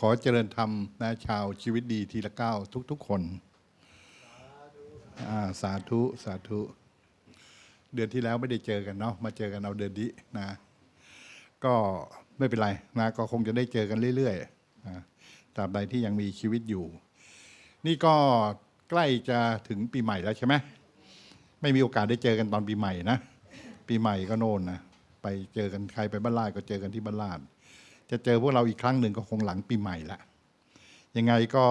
ขอเจริญธรรมนะชาวชีวิตดีทีละก้าวทุก ๆ คนสาธุสาธุ เดือนที่แล้วไม่ได้เจอกันเนาะมาเจอกันเอาเดือนนี้นะ ก็ไม่เป็นไรนะก็คงจะได้เจอกันเรื่อยๆนะตราบใดที่ยังมีชีวิตอยู่ นี่ก็ใกล้จะถึงปีใหม่แล้วใช่ไหมไม่มีโอกาสได้เจอกันตอนปีใหม่นะ ปีใหม่ก็โน่นนะไปเจอกันใครไปบ้านลาดก็เจอกันที่บ้านลาด จะเจอพวกเราอีกครั้งหนึ่งก็คงหลังปีใหม่ละยังไงก็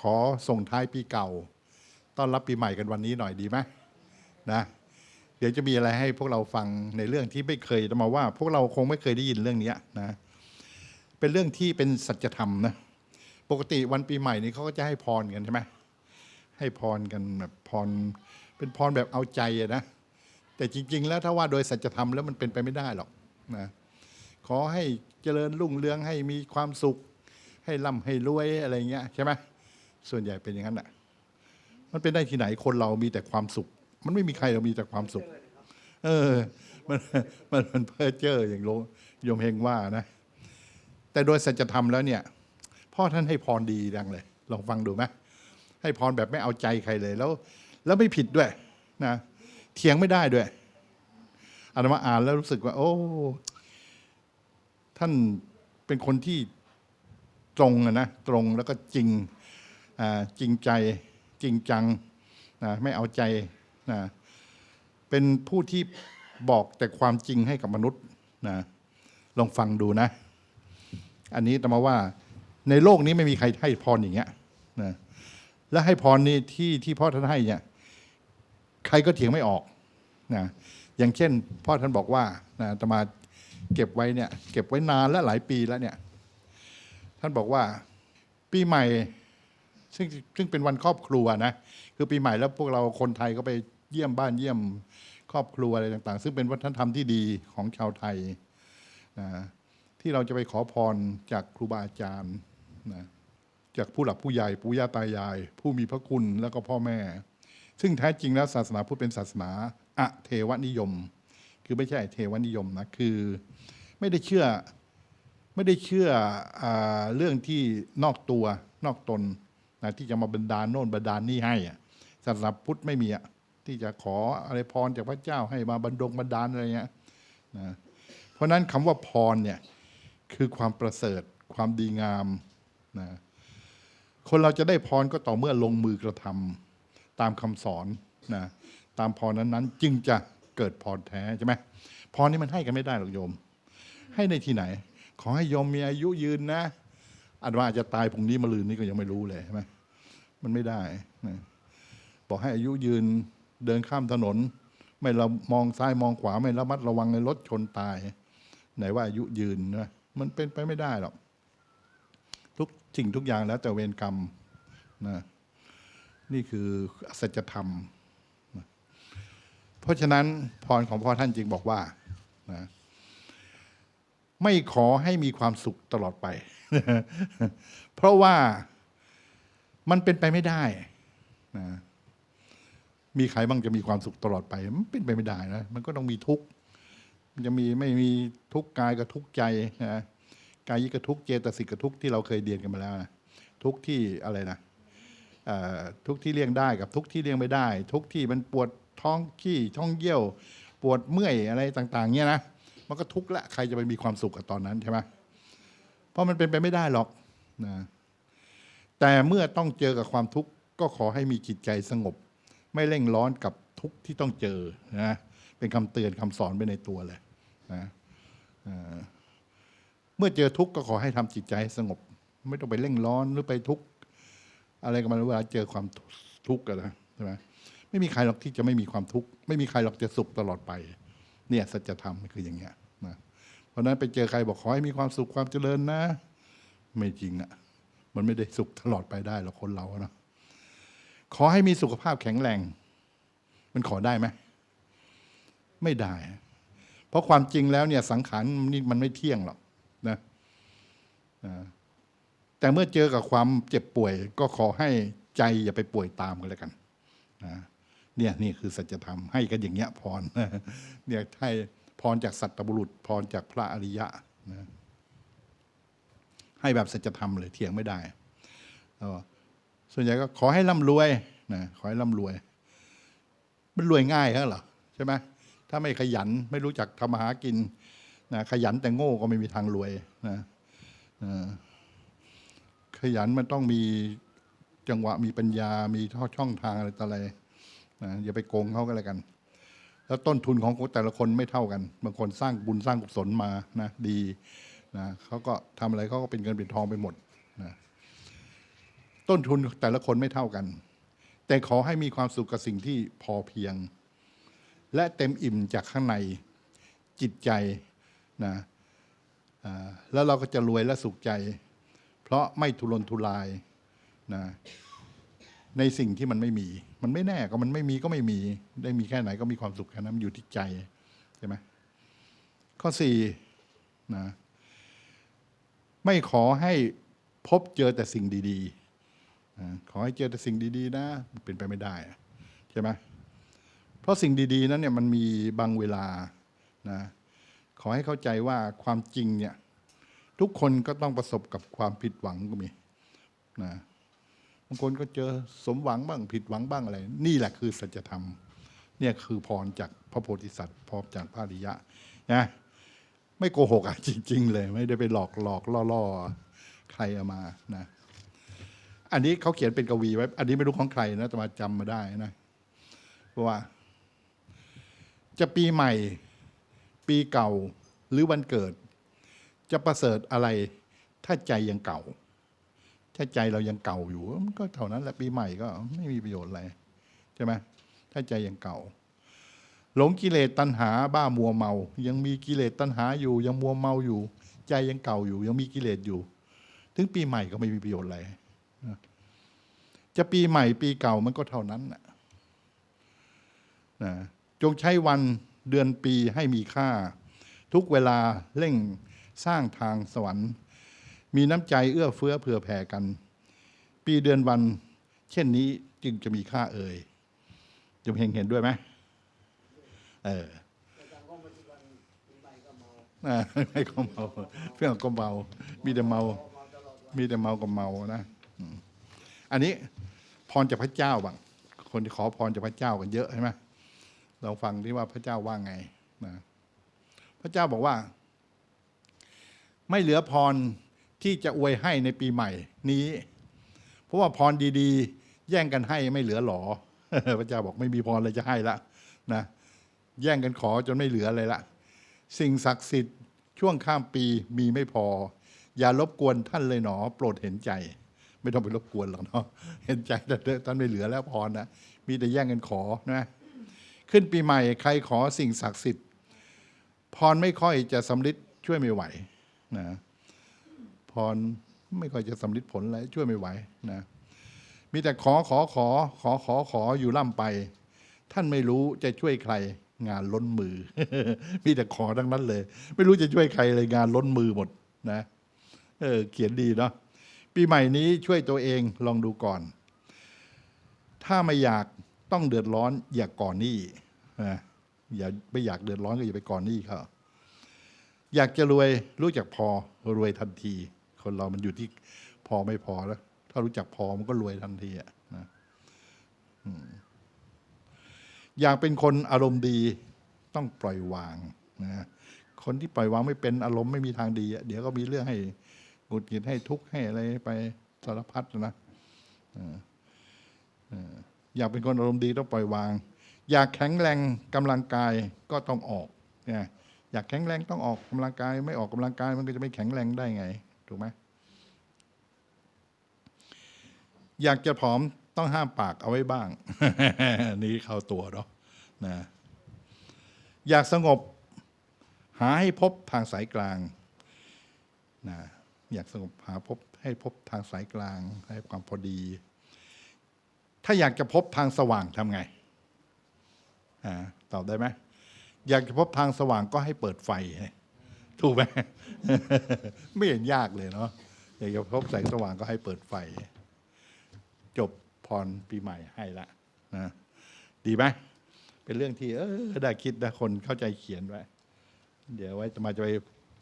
ขอส่งท้ายปีเก่า ต้อนรับปีใหม่กันวันนี้หน่อยดีไหมนะ เดี๋ยวจะมีอะไรให้พวกเราฟังในเรื่องที่ไม่เคยจะมาว่า พวกเราคงไม่เคยได้ยินเรื่องนี้นะ เป็นเรื่องที่เป็นสัจธรรมนะ ปกติวันปีใหม่นี้เขาก็จะให้พรกันใช่ไหมให้พรกันแบบพร เป็นพรแบบเอาใจนะ แต่จริง ๆ แล้วถ้าว่าโดยสัจธรรมแล้วมันเป็นไปไม่ได้หรอกนะ ขอให้ เจริญรุ่งเรืองให้มีความสุข ให้ร่ำให้รวยอะไรเงี้ยใช่ไหมส่วนใหญ่เป็นอย่างนั้นแหะมันเป็นได้ที่ไหนคนเรามีแต่ความสุข มันไม่มีใครเรามีแต่ความสุข เออ มันมันมันเพ้อเจ้ออย่างโลโยมเฮงว่านะ แต่โดยสัจธรรมแล้วเนี่ยพ่อท่านให้พรดีดังเลย ลองฟังดูไหมให้พรแบบไม่เอาใจใครเลยแล้ว แล้วไม่ผิดด้วยนะเถียงไม่ได้ด้วยอาตมาอ่านแล้วรู้สึกว่า โอ้ ท่านเป็นคนที่ตรงนะตรงแล้วก็จริงจริงใจจริงจังนะไม่เอาใจนะเป็นผู้ที่บอกแต่ความจริงให้กับมนุษย์นะลองฟังดูนะ อันนี้ตมาว่าในโลกนี้ไม่มีใครให้พรอย่างเงี้ยนะและให้พรนี้ที่ที่พ่อท่านให้เนี่ยใครก็เถียงไม่ออกนะอย่างเช่น พ่อท่านบอกว่านะอาตมา เก็บไว้เนี่ยเก็บไว้นานและหลายปีแล้วเนี่ยท่านบอกว่าปีใหม่ซึ่งซึ่งเป็นวันครอบครัวนะคือปีใหม่แล้วพวกเราคนไทยก็ไปเยี่ยมบ้านเยี่ยมครอบครัวอะไรต่าง ๆ ซึ่งเป็นวัฒนธรรมที่ดีของชาวไทยนะที่เราจะไปขอพรจากครูบาอาจารย์นะจากผู้หลักผู้ใหญ่ปู่ย่าตายาย ผู้มีพระคุณแล้วก็พ่อแม่ ซึ่งแท้จริงแล้วศาสนาพุทธเป็นศาสนาอะเทวนิยม คือไม่ใช่เทวนิยมนะคือไม่ได้เชื่อไม่ได้เชื่ออเรื่องที่นอกตัวนอกตนนะที่จะมาบันดาลโน่นบันดาลนี่ให้อะศาสนาพุทธไม่มีอะที่จะขออะไรพรจากพระเจ้าให้มาบรรดงบันดาลอะไรเงี้ยนะเพราะฉะนั้นคำว่าพรเนี่ยคือความประเสริฐความดีงามนะคนเราจะได้พรก็ต่อเมื่อลงมือกระทำตามคำสอนนะตามพรนั้นๆ จึงจะ เกิดพรแท้ใช่ไหมพรนี้มันให้กันไม่ได้หรอกโยม ให้ในที่ไหน ขอให้โยมมีอายุยืนนะอาจว่าอาจจะตายพรุ่งนี้มาลืนนี้ก็ยังไม่รู้เลยใช่ไหมมันไม่ได้นะบอกให้อายุยืนเดินข้ามถนน ไม่เรามองซ้ายมองขวาไม่ระมัดระวังในรถชนตาย ไหนว่าอายุยืนนะมันเป็นไปไม่ได้หรอกทุกสิ่งทุกอย่างแล้วแต่เวรกรรมนะนี่คือสัจธรรม เพราะฉะนั้นพรของพ่อท่านจึงบอกว่านะไม่ขอให้มีความสุขตลอดไป เพราะว่ามันเป็นไปไม่ได้นะมีใครบ้างจะมีความสุขตลอดไป มันเป็นไปไม่ได้นะ มันก็ต้องมีทุกข์จะมีไม่มีทุกข์กายกับทุกข์ใจนะกายยิกกับทุกข์เจตสิกกทุกข์ที่เราเคยเรียนกันมาแล้วนะทุกข์ที่อะไรนะทุกที่เลี่ยงได้กับทุกที่เลี่ยงไม่ได้ ทุกที่มันปวด ท้องขี้ท้องเยี่ยว ปวดเมื่อยอะไรต่าง ๆ เนี่ยนะมันก็ทุกข์ละใครจะไปมีความสุขกับตอนนั้นใช่ไหมเพราะมันเป็นไปไม่ได้หรอกนะแต่เมื่อต้องเจอกับความทุกข์ก็ขอให้มีจิตใจสงบ ไม่เร่งร้อนกับทุกข์ที่ต้องเจอนะเป็นคำเตือนคำสอนไปในตัวเลยนะเมื่อเจอทุกข์ก็ขอให้ทำจิตใจให้สงบ ไม่ต้องไปเร่งร้อนหรือไปทุกข์อะไรกับมันเวลาเจอความทุกข์กันนะใช่ไหม ไม่มีใครหรอกที่จะไม่มีความทุกข์ไม่มีใครหรอกจะสุขตลอดไป เนี่ยสัจธรรมคืออย่างเงี้ยนะเพราะนั้นไปเจอใครบอกขอให้มีความสุขความเจริญนะ ไม่จริงอะ่ะ มันไม่ได้สุขตลอดไปได้หรอกคนเราอะนะขอให้มีสุขภาพแข็งแรง มันขอได้ไหมไม่ได้ เพราะความจริงแล้วเนี่ยสังขารนี่มันไม่เที่ยงหรอกนะนะแต่เมื่อเจอกับความเจ็บป่วย ก็ขอให้ใจอย่าไปป่วยตามกันแล้วกันนะ เนี่ยนี่คือสัจธรรมให้กันอย่างเงี้ยพรเนี่ยให้พรจากสัตบุรุษพรจากพระอริยะนะให้แบบสัจธรรมเลยเถียงไม่ได้เออส่วนใหญ่ก็ขอให้ร่ำรวยนะขอให้ร่ำรวย มันรวยง่ายเหรอใช่ไหมถ้าไม่ขยันไม่รู้จักทำมาหากินนะขยันแต่โง่ก็ไม่มีทางรวยนะขยันมันต้องมีจังหวะมีปัญญา มีช่องทางอะไรต่ออะไร นะอย่าไปโกงเขาก็แล้วกัน แล้วต้นทุนของแต่ละคนไม่เท่ากัน บางคนสร้างบุญสร้างกุศลมานะดีนะเขาก็ทำอะไรเขาก็เป็นเงินเป็นทองไปหมดนะต้นทุนแต่ละคนไม่เท่ากัน แต่ขอให้มีความสุขกับสิ่งที่พอเพียง และเต็มอิ่มจากข้างในจิตใจนะแล้วเราก็จะรวยและสุขใจ เพราะไม่ทุรนทุรายนะ ในสิ่งที่มันไม่มี มันไม่แน่ก็มันไม่มีก็ไม่มี ได้มีแค่ไหนก็มีความสุขแค่นั้นมันอยู่ที่ใจใช่ไหมข้อสี่นะไม่ขอให้พบเจอแต่สิ่งดีๆนะขอให้เจอแต่สิ่งดีๆ นะมันเป็นไปไม่ได้ใช่ไหมเพราะสิ่งดี ๆ นั้นเนี่ยมันมีบางเวลานะขอให้เข้าใจว่าความจริงเนี่ยทุกคนก็ต้องประสบกับความผิดหวังก็มีนะางคนก็เจอสมหวังบ้างผิดหวังบ้างอะไร นี่แหละคือสัจธรรม เนี่ยคือพรจากพระโพธิสัตว์พรจากพระริยะนะไม่โกหกอะจริง ๆ เลย ไม่ได้ไปหลอกหลอกล่อล่อใครเอามานะอันนี้เขาเขียนเป็นกวีไว้ อันนี้ไม่รู้ของใครนะแต่มาจำมาได้นะว่า จะปีใหม่ ปีเก่าหรือวันเกิด จะประเสริฐอะไรถ้าใจยังเก่า ถ้าใจเรายังเก่าอยู่มันก็เท่านั้นแหละปีใหม่ก็ไม่มีประโยชน์อะไรใช่ไหมถ้าใจยังเก่า หลงกิเลสตัณหาบ้ามัวเมา ยังมีกิเลสตัณหาอยู่ ยังมัวเมาอยู่ ใจยังเก่าอยู่ ยังมีกิเลสอยู่ ถึงปีใหม่ก็ไม่มีประโยชน์อะไรจะปีใหม่ปีเก่ามันก็เท่านั้นนะนะจงใช้วันเดือนปีให้มีค่า ทุกเวลาเร่งสร้างทางสวรรค์ มีน้ำใจเอื้อเฟื้อเผื่อแผ่กัน ปีเดือนวัน เช่นนี้จึงจะมีค่าเอ่ยจงเฮงเห็นด้วยไหมเออไม่ก็เมาเพื่อนก็เมา มีแต่เมา มีแต่เมากับเมานะอันนี้พรจากพระเจ้าบ้างคนที่ขอพรจากพระเจ้ากันเยอะใช่ไหมลองฟังที่ว่าพระเจ้าว่าไงนะพระเจ้าบอกว่า ไม่เหลือพร ที่จะอวยให้ในปีใหม่นี้ เพราะว่าพรดีๆ แย่งกันให้ไม่เหลือหรอ พระเจ้าบอกไม่มีพรอะไรจะให้ละนะแย่งกันขอจนไม่เหลืออะไรละ สิ่งศักดิ์สิทธิ์ช่วงข้ามปีมีไม่พอ อย่ารบกวนท่านเลยหนอ โปรดเห็นใจ ไม่ต้องไปรบกวนหรอกเนาะเห็นใจแต่ท่านไม่เหลือแล้วพรนะมีแต่แย่งกันขอนะขึ้นปีใหม่ใครขอสิ่งศักดิ์สิทธิ์พรไม่ค่อยจะสำลิดช่วยไม่ไหวนะ พรไม่ค่อยจะสำลิดผลอะไรช่วยไม่ไหวนะมีแต่ขอขอขอขอขอขออยู่ล่ำไป ท่านไม่รู้จะช่วยใครงานล้นมือ มีแต่ขอทั้งนั้นเลย ไม่รู้จะช่วยใครเลยงานล้นมือหมดนะเออเขียนดีเนาะปีใหม่นี้ช่วยตัวเองลองดูก่อน ถ้าไม่อยากต้องเดือดร้อน อย่าก่อนหนี้นะอย่าไม่อยากเดือดร้อนก็อย่าไปก่อนหนี้เขาอยากจะรวยรู้จักพอรวยทันที คนเรามันอยู่ที่พอไม่พอแล้ว ถ้ารู้จักพอมันก็รวยทันทีอะนะอืมอยากเป็นคนอารมณ์ดีต้องปล่อยวางนะคนที่ปล่อยวางไม่เป็นอารมณ์ไม่มีทางดีเดี๋ยวก็มีเรื่องให้หงุดหงิดให้ทุกข์ให้อะไรไปสารพัดนะอยากเป็นคนอารมณ์ดีต้องปล่อยวาง อยากแข็งแรงกำลังกายก็ต้องออกเนี่ยอยากแข็งแรงต้องออกกำลังกาย ไม่ออกกำลังกายมันก็จะไม่แข็งแรงได้ไง ถูกไหมอยากจะผอมต้องห้ามปากเอาไว้บ้าง นี่เข้าตัวเนาะนะอยากสงบหาให้พบทางสายกลางนะอยากสงบหาพบให้พบทางสายกลางให้ความพอดี ถ้าอยากจะพบทางสว่างทำไงอ่าตอบได้ไหมอยากจะพบทางสว่างก็ให้เปิดไฟ ถูกไหมไม่เห็นยากเลยเนาะอยากจะพบแสงสว่างก็ให้เปิดไฟ จบพรปีใหม่ให้ละนะดีไหมเป็นเรื่องที่ เออได้คิดนะคนเข้าใจเขียนไว้ เดี๋ยวไว้จะมาจะไป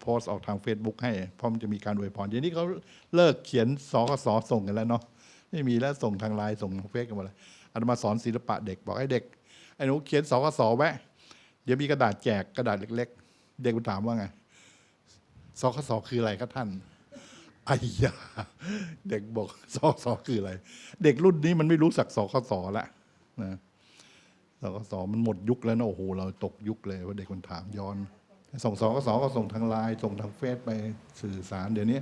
โพสต์ออกทาง Facebook ให้เพราะมันจะมีการอวยพรเดี๋ยวนี้เขาเลิกเขียนสกสส่งกันแล้วเนาะไม่มีแล้วส่งทางไลน์ส่งเฟซกันหมดเลยอาตมาสอนศิลปะเด็กบอกให้เด็กไอ้หนูเขียนสกสแวะเดี๋ยวมีกระดาษแจกกระดาษเล็ก ๆ เด็กมันถามว่าไง สกสคืออะไรครับท่านไอ้ยาเด็กบอกสกสคืออะไร เด็กรุ่นนี้มันไม่รู้สักสกสละนะสกสมันหมดยุคแล้วนะโอ้โหเราตกยุคเลยว่าเด็กคนถามย้อน ส่งสกสก็ส่งทางไลน์ส่งทางเฟซไปสื่อสารเดี๋ยวนี้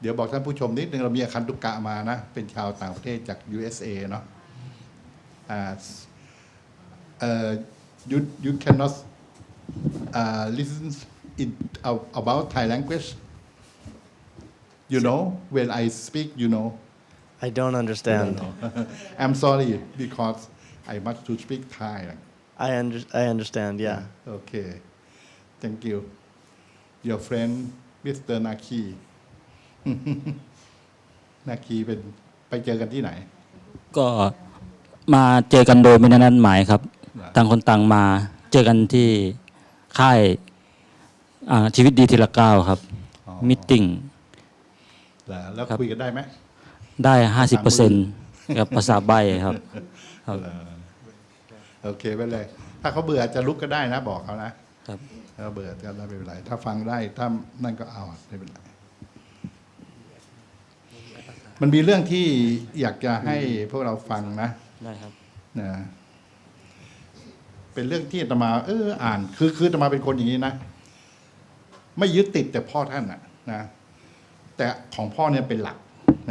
เดี๋ยวบอกท่านผู้ชมนิดนึงเรามีอาคันตุกะมานะ เป็นชาวต่างประเทศจาก USA เนาะอ่าเอ่อ you you cannot uh, listen in about Thai language you know when I speak you know I don't understand. I'm sorry because I must to speak Thai. I under, I understand. Yeah. Okay. Thank you. Your friend Mr. Naki นาคีเป็นไปเจอกันที่ไหน ก็มาเจอกันโดยไม่ได้นัดหมายครับนะต่างคนต่างมาเจอกันที่ค่าย อ่าชีวิตดีทีละก้าวครับอ๋อมิทติ้ง แล้วแล้วครับ คุยกันได้ไหมได้ห้าสิบเปอร์เซ็นต์กับภาษาใบครับ ครับโอเคไปเลย ถ้าเขาเบื่อจะลุกก็ได้นะบอกเขานะครับ ถ้าเบื่อก็ไม่เป็นไร ถ้าฟังได้ถ้านั่นก็เอาไม่เป็นไร มันมีเรื่องที่อยากจะให้พวกเราฟังนะ ได้ครับ นะเป็นเรื่องที่อาตมา เอออ่าน คือคืออาตมาเป็นคนอย่างนี้นะ ไม่ยึดติดแต่พ่อท่านนะนะแต่ของพ่อเนี่ยเป็นหลัก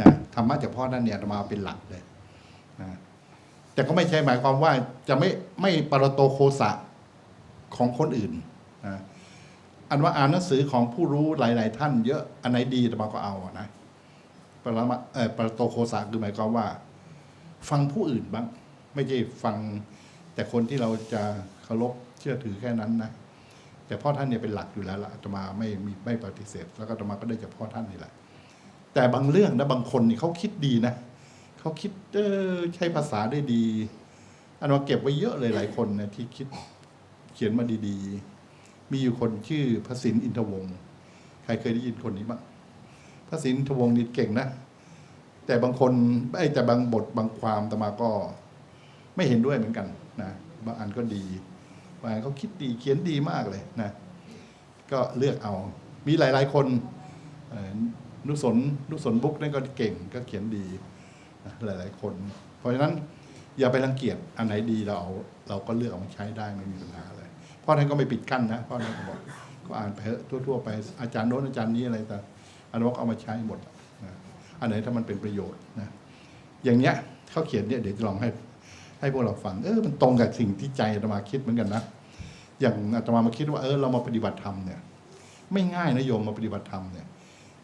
นะธรรมะจากพ่อท่านเนี่ยมาเป็นหลักเลยนะแต่ก็ไม่ใช่หมายความว่าจะไม่ไม่ปรโตโคสะของคนอื่นนะอันว่าอ่านหนังสือของผู้รู้หลาย ๆ ท่านเยอะอันไหนดีอาตมาก็เอาอะนะปรมาเออปรโตโคสะคือหมายความว่า ฟังผู้อื่นบ้าง ไม่ใช่ฟังแต่คนที่เราจะเคารพเชื่อถือแค่นั้นนะ แต่พ่อท่านเนี่ยเป็นหลักอยู่แล้วล่ะอาตมาไม่ไม่ปฏิเสธ แล้วก็อาตมาก็ได้จากพ่อท่านนี่แหละ แต่บางเรื่องนะบางคนนี่เขาคิดดีนะเขาคิดเออใช้ภาษาได้ดีอันว่าเก็บไว้เยอะเลยหลายคนนะที่คิดเขียนมาดีๆ มีอยู่คนชื่อพระสินอินทวงศ์ใครเคยได้ยินคนนี้บ้างพระสินอินทวงศ์นี่เก่งนะแต่บางคนไอ้แต่บางบทบางความตมาก็ไม่เห็นด้วยเหมือนกันนะบางอันก็ดีาเขาคิดดีเขียนดีมากเลยนะก็เลือกเอา มีหลาย ๆ คนนุสนนุสนบุ๊กนั่นก็เก่งก็เขียนดีหลาย ๆ คน เพราะฉะนั้นอย่าไปรังเกียจอันไหนดีเราเราก็เลือกเอามาใช้ได้ไม่มีปัญหาเลยเพ่อท่านก็ไม่ปิดกั้นนะเพ่อท่านก็บอกก็อ่านไปทั่ว ๆ ไปอาจารย์โน้นอาจารย์นี้อะไรแต่อันนั้ก็เอามาใช้หมดนะอันไหนถ้ามันเป็นประโยชน์นะอย่างเนี้ยเขาเขียนเนี่ยเดี๋ยวจะลองให้ให้พวกเราฟังเออมันตรงกับสิ่งที่ใจอาตมาคิดเหมือนกันนะ อย่างอาตมามาคิดว่าเออเรามาปฏิบัติธรรมเนี่ย ไม่ง่ายนะโยมมาปฏิบัติธรรมเนี่ย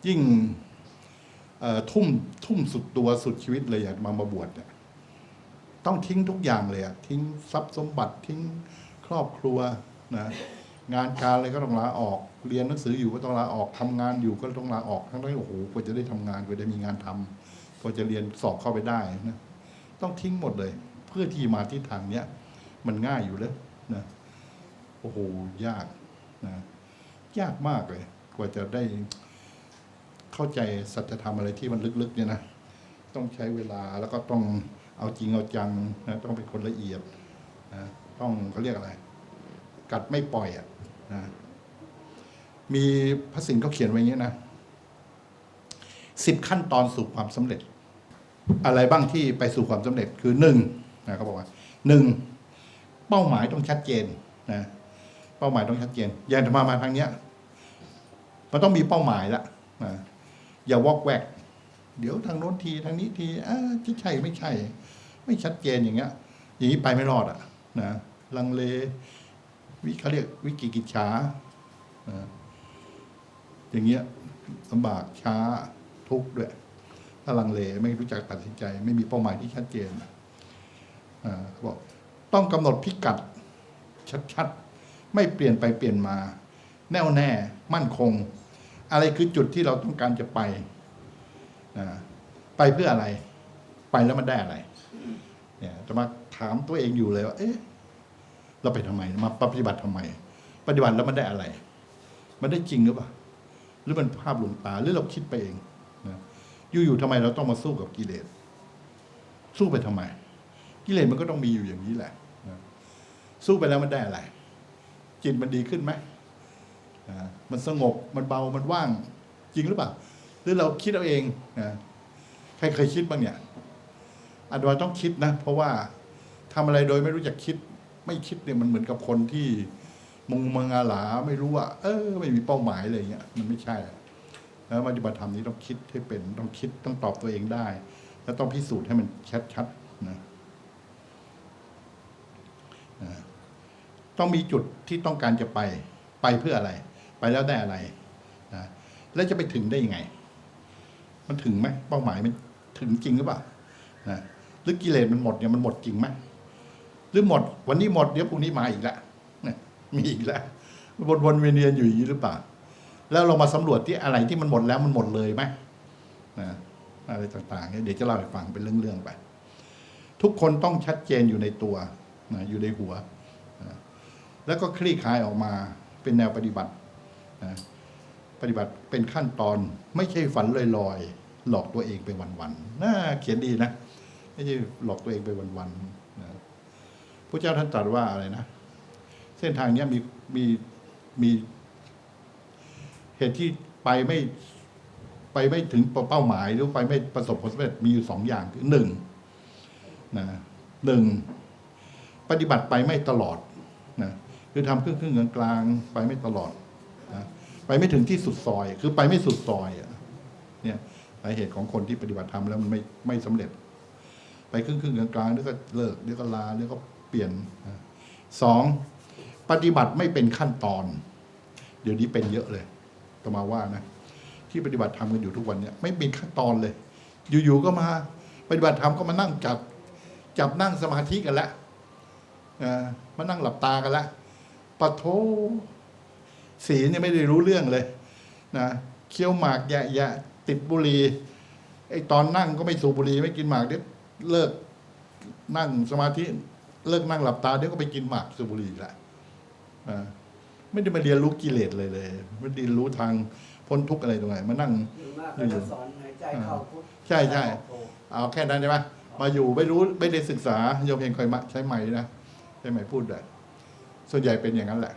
ยิ่งทุ่มทุ่มสุดตัวสุดชีวิตเลยอยากมามาบวชเนี่ย ต้องทิ้งทุกอย่างเลยอะทิ้งทรัพย์สมบัติทิ้งครอบครัวนะงานการอะไรก็ต้องลาออก เรียนหนังสืออยู่ก็ต้องลาออกทำงานอยู่ก็ต้องลาออกทั้งที่โอ้โหกว่าจะได้ทำงานกว่าจะมีงานทำกว่าจะเรียนสอบเข้าไปได้นะต้องทิ้งหมดเลย เพื่อที่มาที่ทางเนี้ยมันง่ายอยู่แล้วนะ โอ้โหยากนะยากมากเลย กว่าจะได้เข้าใจสัจธรรมอะไรที่มันลึกๆเนี่ยนะต้องใช้เวลาแล้วก็ต้องเอาจริงเอาจังนะต้องเป็นคนละเอียดนะต้องเขาเรียกอะไร กัดไม่ปล่อยอะนะมีพระสิงห์เขาเขียนไว้อย่างนี้นะสิบขั้นตอนสู่ความสำเร็จ อะไรบ้างที่ไปสู่ความสำเร็จคือหนึ่งนะเขาบอกว่าหนึ่งเป้าหมายต้องชัดเจนนะ เป้าหมายต้องชัดเจนอย่างธรรมามาทางเนี้ย มันต้องมีเป้าหมายละอย่าวอกแวก เดี๋ยวทางโน้นทีทางนี้ทีอ่าจะใช่ไม่ใช่ ไม่ชัดเจนอย่างเงี้ย อย่างนี้ไปไม่รอดอะนะลังเลวิเขาเรียกวิกิกิจฉาอย่างเงี้ยลำบากช้าทุกข์ด้วย ถ้าลังเลไม่รู้จักตัดสินใจ ไม่มีเป้าหมายที่ชัดเจนอ่าเขาบอกต้องกำหนดพิกัดชัดๆ ไม่เปลี่ยนไปเปลี่ยนมา แน่วแน่มั่นคง อะไรคือจุดที่เราต้องการจะไปนะไปเพื่ออะไร ไปแล้วมันได้อะไร เนี่ยจะมาถามตัวเองอยู่เลยว่า เอ๊ะ เราไปทำไม มาปฏิบัติทำไม ปฏิบัติแล้วมันได้อะไร มันได้จริงหรือเปล่า หรือมันภาพหลวงตา หรือเราคิดไปเองนะอยู่ๆทำไมเราต้องมาสู้กับกิเลส สู้ไปทำไม กิเลสมันก็ต้องมีอยู่อย่างนี้แหละนะสู้ไปแล้วมันได้อะไร จิตมันดีขึ้นไหมมันสงบมันเบามันว่างจริงหรือเปล่า หรือเราคิดเอาเองนะใครเคยคิดบ้างเนี่ยอาตมาต้องคิดนะ เพราะว่าทำอะไรโดยไม่รู้จักคิด ไม่คิดเนี่ยมันเหมือนกับคนที่มุงมังอาหลาไม่รู้ว่า เออ ไม่มีเป้าหมายอะไรเงี้ยมันไม่ใช่แล้วปฏิบัติธรรมนี้ต้องคิดให้เป็นต้องคิดต้องตอบตัวเองได้ แล้วต้องพิสูจน์ให้มันชัดๆนะนะ ต้องมีจุดที่ต้องการจะไปไปเพื่ออะไร ไปแล้วได้อะไรนะแล้วจะไปถึงได้ยังไง มันถึงไหมเป้าหมายมันถึงจริงหรือเปล่านะหรือกิเลสมันหมดเนี่ยมันหมดจริงไหมหรือหมด วันนี้หมดเดี๋ยวพรุ่งนี้มาอีกแล้วมีอีกแล้ววนวนเวียนอยู่อย่างนี้หรือเปล่า แล้วเรามาสำรวจที่อะไรที่มันหมดแล้วมันหมดเลยไหมนะอะไรต่างๆเนี่ยเดี๋ยวจะเล่าให้ฟังเป็นเรื่องๆไป ทุกคนต้องชัดเจนอยู่ในตัวนะอยู่ในหัว แล้วก็คลี่คลายออกมาเป็นแนวปฏิบัตินะปฏิบัติเป็นขั้นตอนไม่ใช่ฝันลอยๆ หลอกตัวเองไปวันๆน่าเขียนดีนะ ไม่ใช่หลอกตัวเองไปวันๆนะพระเจ้าท่านตรัสว่าอะไรนะ เส้นทางนี้มีมีมีเหตุที่ไปไม่ไปไม่ถึงเป้าหมายหรือไปไม่ประสบผลสำเร็จมีอยู่สองอย่างคือหนึ่งนะหนึ่งปฏิบัติไปไม่ตลอดนะ คือทำครึ่งครึ่งๆกลางๆไปไม่ตลอดนะไปไม่ถึงที่สุดซอย คือไปไม่สุดซอยอะเนี่ยสาเหตุของคนที่ปฏิบัติธรรมแล้วมันไม่ไม่สำเร็จ ไปครึ่งครึ่งกลางๆเดี๋ยวก็เลิกเดี๋ยวก็ลาเดี๋ยวก็เปลี่ยนสองปฏิบัติไม่เป็นขั้นตอน เดี๋ยวนี้เป็นเยอะเลยตมาว่านะที่ปฏิบัติธรรมกันอยู่ทุกวันเนี่ยไม่เป็นขั้นตอนเลย อยู่ๆก็มา ปฏิบัติธรรมก็มานั่งจับจับนั่งสมาธิกันแล้วเอ่อมานั่งหลับตากันแล้ว ปะโทศีลเนี่ยไม่ได้รู้เรื่องเลยนะเคี้ยวหมากแยะแยะติดบุหรี่ไอ้ตอนนั่งก็ไม่สูบบุหรี่ไม่กินหมากเดี๋ยวเลิกนั่งสมาธิเลิกนั่งหลับตาเดี๋ยวก็ไปกินหมากสูบบุหรี่อีกละอ่าไม่ได้มาเรียนรู้กิเลสเลยเลยไม่ได้เรียนรู้ทางพ้นทุกข์อะไรตรงไหนมานั่งอยู่มากก็จะสอนหายใจเข้าพุทใช่ใช่ออกโทเอาแค่นั้นใช่ไหมมาอยู่ไม่รู้ไม่ได้ศึกษาโยมเองเคยมาใช้ไหมนะใช้ไหมพูดเลย ส่วนใหญ่เป็นอย่างนั้นแหละ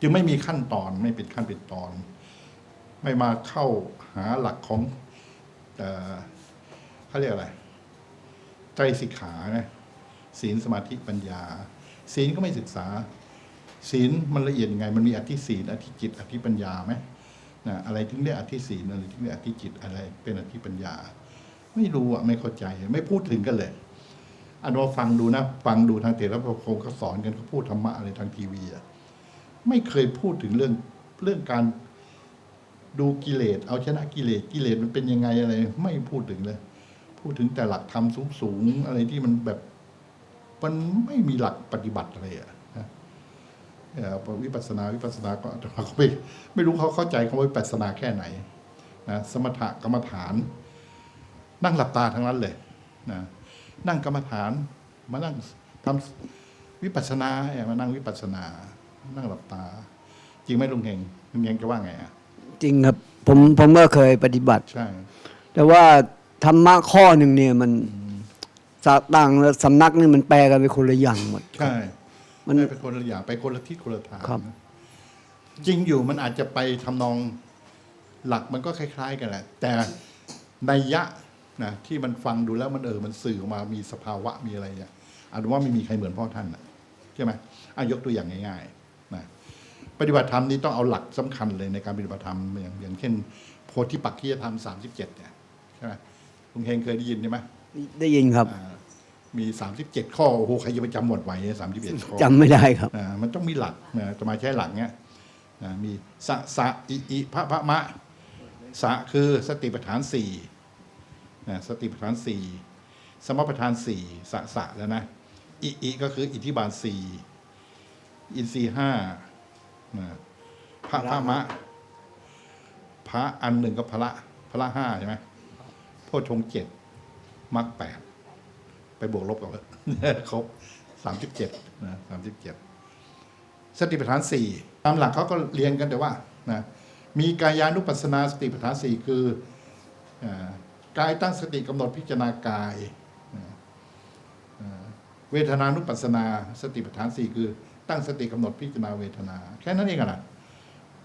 จึงไม่มีขั้นตอนไม่เป็นขั้นเป็นตอน ไม่มาเข้าหาหลักของเขาเรียกอะไรไตรสิกขานะศีลสมาธิปัญญา ศีลก็ไม่ศึกษา ศีลมันละเอียดยังไง มันมีอธิศีลอธิจิต อธิปัญญาไหมนะอะไรถึงเรียกอธิศีลอะไรถึงเรียกอธิจิตอะไรเป็นอธิปัญญา ไม่รู้อะไม่เข้าใจไม่พูดถึงกันเลย อันว่าฟังดูนะ ฟังดูทางเทระพคงเขาสอนกันเขาพูดธรรมะอะไรทางทีวีอะไม่เคยพูดถึงเรื่องเรื่องการดูกิเลสเอาชนะกิเลสกิเลสมันเป็นยังไงอะไร ไม่พูดถึงเลย พูดถึงแต่หลักธรรมสูงๆอะไรที่มันแบบมันไม่มีหลักปฏิบัติอะไรอะวิปัสสนาวิปัสสนาก็เราไม่ไม่รู้เขาเข้าใจคำว่าวิปัสนาแค่ไหนนะสมถะกรรมฐาน นั่งหลับตาทั้งนั้นเลยนะ นั่งกรรมฐาน มานั่งทำวิปัสสนาเนี่ยมานั่งวิปัสสนา นั่งหลับตา จริงไหมลุงเฮงลุงเฮงจะว่าไงอะจริงครับผมผมก็เคยปฏิบัติ ใช่ แต่ว่าธรรมะข้อหนึ่งเนี่ยมันสาต่างสำนักนี่มันแปลกันไปคนละอย่างหมด ใช่ มันได้ไปคนละอย่างไปคนละทิศคนละทางครับจริงอยู่มันอาจจะไปทำนองหลักมันก็คล้าย ๆ กันแหละ แต่ในยยะ นะที่มันฟังดูแล้วมันเออมันสื่อออกมามีสภาวะมีอะไรเนี่ยอาจว่าไม่มีใครเหมือนพ่อท่านนะใช่ไหมอายกตัวอย่างง่ายๆนะปฏิบัติธรรมนี้ต้องเอาหลักสำคัญเลยในการปฏิบัติธรรมอย่างอย่างเช่น โพธิปักขียธรรมสามสิบเจ็ดเนี่ยใช่ไหมลุงเฮงเคยได้ยินใช่ไหมได้ยินครับอ่ามีสามสิบเจ็ดข้อโอ้โหใครจะไปจำหมดไหวสามสิบเอ็ดข้อจำไม่ได้ครับอ่ามันต้องมีหลักนะจะมาใช้หลักเนี้ยนะมีสะสะอิอิพระพระมะสะคือสติปัฏฐานสี่นะ สติปัฏฐานสี่สมปัฏฐานสี่สะสะแล้วนะอิอิก็คืออิทธิบาลสี่อินทรีห้าพระพระมะพระอันหนึ่งก็พระพระห้าใช่ไหมโพชงเจ็ดมรรคแปดไปบวกลบกับครบสามสิบเจ็ดนะสามสิบเจ็ดสติปัฏฐานสี่ตามหลักเขาก็เรียนกันแต่ว่านะมีกายานุปัสสนาสติปัฏฐานสี่คือ กายตั้งสติกำหนดพิจารณากายนะอ่าเวทนานุปัสสนา สติปัฏฐานสี่คือตั้งสติกำหนดพิจารณาเวทนา แค่นั้นเองอะนะ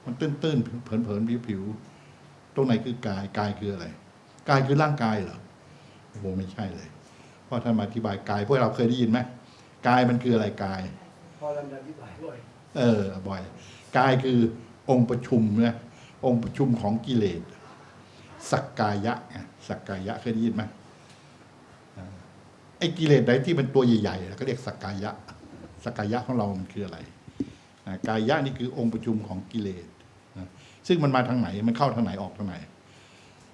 มันตื้นๆเผินๆผิวๆตรงไหนคือกายกายคืออะไรกายคือร่างกายเหรอโอ้โหไม่ใช่เลยเพราะท่านมาอธิบายกายพวกเราเคยได้ยินไหมกายมันคืออะไรกายพอลำดับที่บ่ายบ่อยเออบ่อยกายคือองค์ประชุมนะองค์ประชุมของกิเลสสักกายะไง สักกายะเคยได้ยินไหมไอ้กิเลสไหนที่เป็นตัวใหญ่ๆเราก็เรียกสักกายะสักกายะของเรามันคืออะไรกายะนี่คือองค์ประชุมของกิเลสซึ่งมันมาทางไหนมันเข้าทางไหนออกทางไหน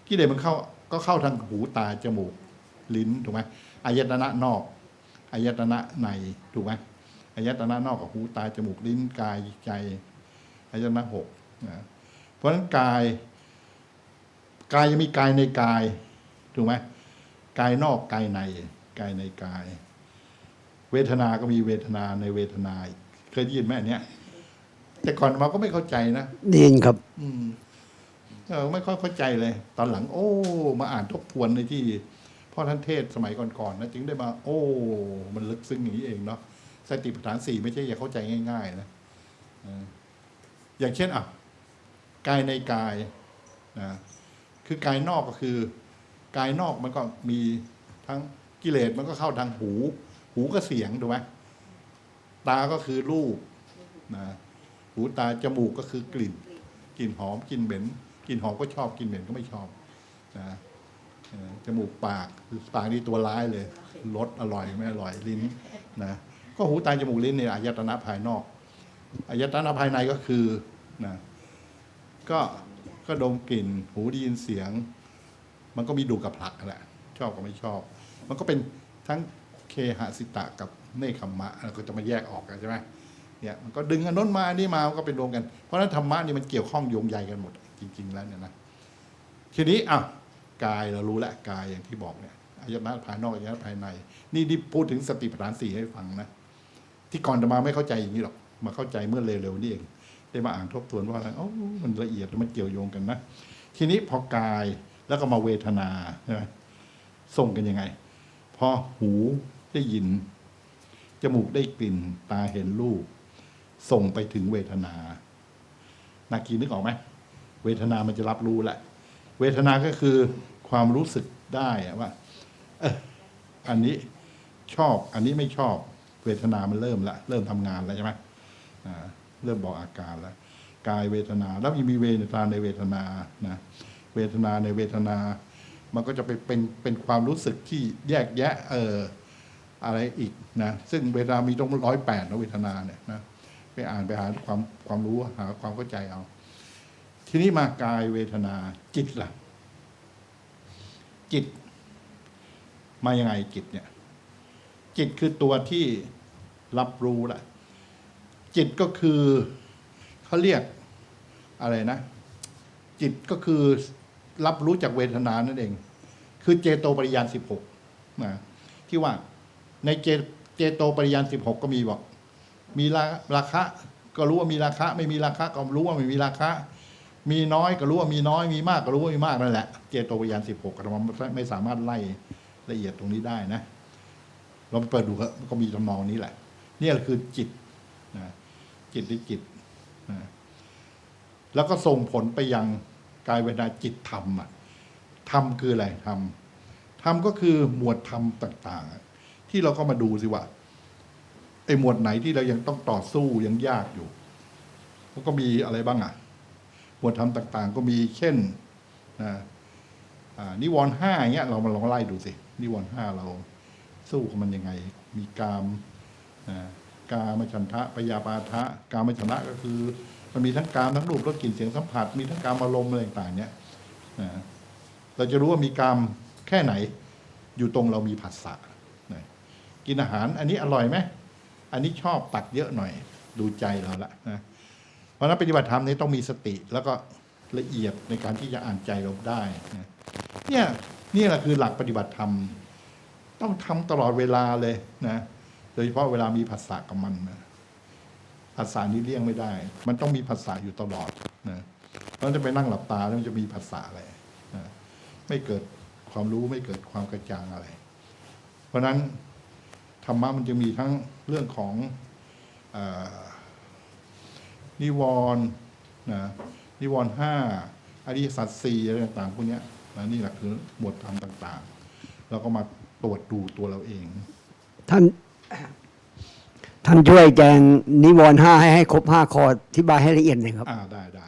กิเลสมันเข้าก็เข้าทางหูตาจมูกลิ้นถูกไหมอายตนะนอกอายตนะในถูกไหมอายตนะนอกกับหูตาจมูกลิ้นกายใจอายตนะหกนะเพราะฉะนั้นกาย กายยังมีกายในกายถูกไหมกายนอกกายในกายในกาย เวทนา ก็มีเวทนาในเวทนาอีกเคยได้ยินไหมอันเนี้ยแต่ก่อนมาก็ไม่เข้าใจนะดีนครับ อืมเออไม่ค่อยเข้าใจเลย ตอนหลัง โอ้ มาอ่านทบทวนในที่พ่อท่านเทศสมัยก่อนๆนะจึงได้มา โอ้ มันลึกซึ้งอย่างนี้เองเนาะสติปัฏฐานสี่ไม่ใช่อย่าเข้าใจง่าย ๆ นะเอออย่างเช่นอะกายในกายนะ คือกายนอกก็คือกายนอกมันก็มีทั้งกิเลสมันก็เข้าทางหู หูก็เสียงถูกไหมตาก็คือรูปนะหูตาจมูกก็คือกลิ่น กลิ่นหอมกลิ่นเหม็นกลิ่นหอมก็ชอบกลิ่นเหม็นก็ไม่ชอบนะจมูกปากคือปากนี่ตัวร้ายเลยรสอร่อยไม่อร่อยลิ้นนะก็หูตาจมูกลิ้นเนี่ยอายตนะภายนอกอายตนะภายในก็คือนะก็ ก็ดมกลิ่น หูได้ยินเสียง มันก็มีดูกับผลักแหละ ชอบกับไม่ชอบ มันก็เป็นทั้งเคหสิตะกับเนคขมมะเราก็จะมาแยกออกกันใช่ไหมเนี่ยมันก็ดึงอันน้นมาอันนี้มามันก็เป็นรวมกัน เพราะฉะนั้นธรรมะนี่มันเกี่ยวข้องโยงใยกันหมด จริง ๆ แล้วเนี่ยนะทีนี้อะกายเรารู้แล้วกายอย่างที่บอกเนี่ยอายตนะภายนอกอายตนะภายใน นี่นี่พูดถึงสติปัฏฐานสี่ให้ฟังนะที่ก่อนจะมาไม่เข้าใจอย่างนี้หรอกมาเข้าใจเมื่อเร็วๆนี่เอง ได้มาอ่านทบทวนว่าอะไรอ๋อมันละเอียดมันเกี่ยวโยงกันนะ ทีนี้พอกายแล้วก็มาเวทนาใช่ไหมส่งกันยังไง พอหูได้ยิน จมูกได้กลิ่น ตาเห็นรูป ส่งไปถึงเวทนา นาคีนึกออกไหม เวทนามันจะรับรู้แหละ เวทนาก็คือความรู้สึกได้ว่าเอออันนี้ชอบ อันนี้ไม่ชอบ เวทนามันเริ่มละ เริ่มทำงานแล้วใช่ไหมอ่า เริ่มบอกอาการแล้วกายเวทนา แล้วยังมีเวทนาในเวทนานะเวทนาในเวทนา มันก็จะไปเป็นเป็นความรู้สึกที่แยกแยะเอออะไรอีกนะซึ่งเวทนามีตรงร้อยแปดนะเวทนาเนี่ยนะไปอ่านไปหาความความรู้หาความเข้าใจเอา ทีนี้มากายเวทนาจิตล่ะ จิต มายังไงจิตเนี่ย จิตคือตัวที่รับรู้ล่ะ จิตก็คือเขาเรียกอะไรนะ จิตก็คือรับรู้จากเวทนานั่นเอง คือเจโตปริยานสิบหกนะที่ว่าในเจเจโตปริยานสิบหกก็มีบอก มีราราคะก็รู้ว่ามีราคะ ไม่มีราคะก็รู้ว่าไม่มีราคะมีน้อยก็รู้ว่ามีน้อยมีมากก็รู้ว่ามีมากนั่นแหละ เจโตวิญญาณสิบหกเราไม่สามารถไล่ละเอียดตรงนี้ได้นะ เราไปเปิดดูครับก็มีทำนองนี้แหละ นี่คือจิต นะจิตหรือจิตนะแล้วก็ส่งผลไปยังกายเวทนาจิตธรรมอะธรรมคืออะไรธรรมธรรมก็คือหมวดธรรมต่าง ๆ ที่เราก็มาดูสิว่าไอ้หมวดไหนที่เรายังต้องต่อสู้ยังยากอยู่มันก็มีอะไรบ้างอะ หมวดธรรมต่าง ๆ ก็มีเช่นนะอ่านิวรณ์ห้าอย่างเงี้ยเรามาลองไล่ดูสินิวรณ์ห้าเราสู้กับมันยังไง มีกามนะ กามฉันทะปยาปาทะกามฉันทะก็คือมันมีทั้งกามทั้งรูปรสกลิ่นเสียงสัมผัส มีทั้งกามอารมณ์อะไรต่างๆเนี้ยนะเราจะรู้ว่ามีกามแค่ไหน อยู่ตรงเรามีผัสสะนะกินอาหารอันนี้อร่อยไหมอันนี้ชอบตักเยอะหน่อย ดูใจเราละนะเพราะนั้นปฏิบัติธรรมนี้ต้องมีสติแล้วก็ละเอียดในการที่จะอ่านใจเราได้นะเนี่ยนี่แหละคือหลักปฏิบัติธรรม ต้องทำตลอดเวลาเลยนะ ยเฉพาะเวลามีภาษากับมันนะผัสสะนี้เลี่ยงไม่ได้ มันต้องมีผัสสะอยู่ตลอดนะเพราะจะไปนั่งหลับตาแล้วมันจะมีผัสสะอะไรนะไม่เกิดความรู้ไม่เกิดความกระจ่างอะไร เพราะนั้นธรรมะมันจะมีทั้งเรื่องของอนิวรณ์นะนิวรณ์ห้าอริยสัจสี่อะไรต่างๆพวกนี้นะนี่แหละคือหมวดธรรมต่างๆแล้วก็มาตรวจดูตัวเราเอง ท่าน ท่านช่วยแจงนิวรณ์ห้าให้ให้ครบห้าข้ออธิบายให้ละเอียดหน่อยครับ อ่าได้ได้